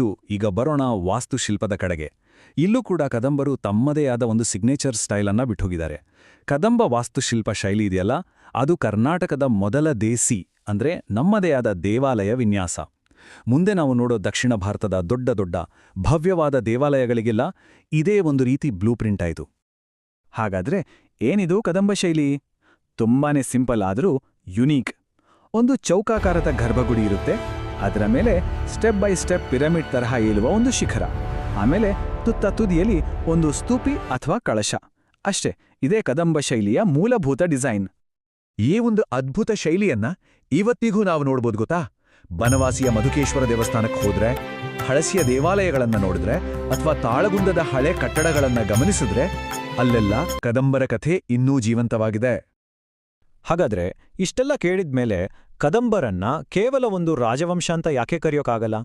ಆಯ್ತು ಈಗ ಬರೋಣ ವಾಸ್ತುಶಿಲ್ಪದ ಕಡೆಗೆ. ಇಲ್ಲೂ ಕೂಡ ಕದಂಬರು ತಮ್ಮದೇ ಆದ ಒಂದು ಸಿಗ್ನೇಚರ್ ಸ್ಟೈಲನ್ನು ಬಿಟ್ಟೋಗಿದ್ದಾರೆ. ಕದಂಬ ವಾಸ್ತುಶಿಲ್ಪ ಶೈಲಿ ಇದೆಯಲ್ಲ, ಅದು ಕರ್ನಾಟಕದ ಮೊದಲ ದೇಸಿ, ಅಂದ್ರೆ ನಮ್ಮದೇ ಆದ ದೇವಾಲಯ ವಿನ್ಯಾಸ. ಮುಂದೆ ನಾವು ನೋಡೋ ದಕ್ಷಿಣ ಭಾರತದ ದೊಡ್ಡ ದೊಡ್ಡ, ಭವ್ಯವಾದ ದೇವಾಲಯಗಳಿಗೆಲ್ಲ ಇದೇ ಒಂದು ರೀತಿ ಬ್ಲೂ ಪ್ರಿಂಟ್ ಆಯಿತು. ಹಾಗಾದ್ರೆ ಏನಿದು ಕದಂಬ ಶೈಲಿ? ತುಂಬಾನೇ ಸಿಂಪಲ್ ಆದರೂ ಯುನೀಕ್. ಒಂದು ಚೌಕಾಕಾರದ ಗರ್ಭಗುಡಿ ಇರುತ್ತೆ ಅದರ ಮೇಲೆ ಸ್ಟೆಪ್ ಬೈ ಸ್ಟೆಪ್ ಪಿರಮಿಡ್ ತರಹ ಏಳುವ ಒಂದು ಶಿಖರ. ಆಮೇಲೆ ತುತ್ತ ತುದಿಯಲ್ಲಿ ಒಂದು ಸ್ತೂಪಿ ಅಥವಾ ಕಳಶ. ಅಷ್ಟೇ, ಇದೇ ಕದಂಬ ಶೈಲಿಯ ಮೂಲಭೂತ ಡಿಸೈನ್. ಈ ಒಂದು ಅದ್ಭುತ ಶೈಲಿಯನ್ನ ಇವತ್ತಿಗೂ ನಾವು ನೋಡ್ಬೋದು ಗೊತ್ತಾ? ಬನವಾಸಿಯ ಮಧುಕೇಶ್ವರ ದೇವಸ್ಥಾನಕ್ಕೆ ಹೋದ್ರೆ, ಹಳಸಿಯ ದೇವಾಲಯಗಳನ್ನ ನೋಡಿದ್ರೆ, ಅಥವಾ ತಾಳಗುಂದದ ಹಳೆ ಕಟ್ಟಡಗಳನ್ನ ಗಮನಿಸಿದ್ರೆ, ಅಲ್ಲೆಲ್ಲ ಕದಂಬರ ಕಥೆ ಇನ್ನೂ ಜೀವಂತವಾಗಿದೆ. ಹಾಗಾದ್ರೆ ಇಷ್ಟೆಲ್ಲ ಕೇಳಿದ್ಮೇಲೆ ಕದಂಬರನ್ನ ಕೇವಲ ಒಂದು ರಾಜವಂಶ ಅಂತ ಯಾಕೆ ಕರೆಯೋಕ್ಕಾಗಲ್ಲ?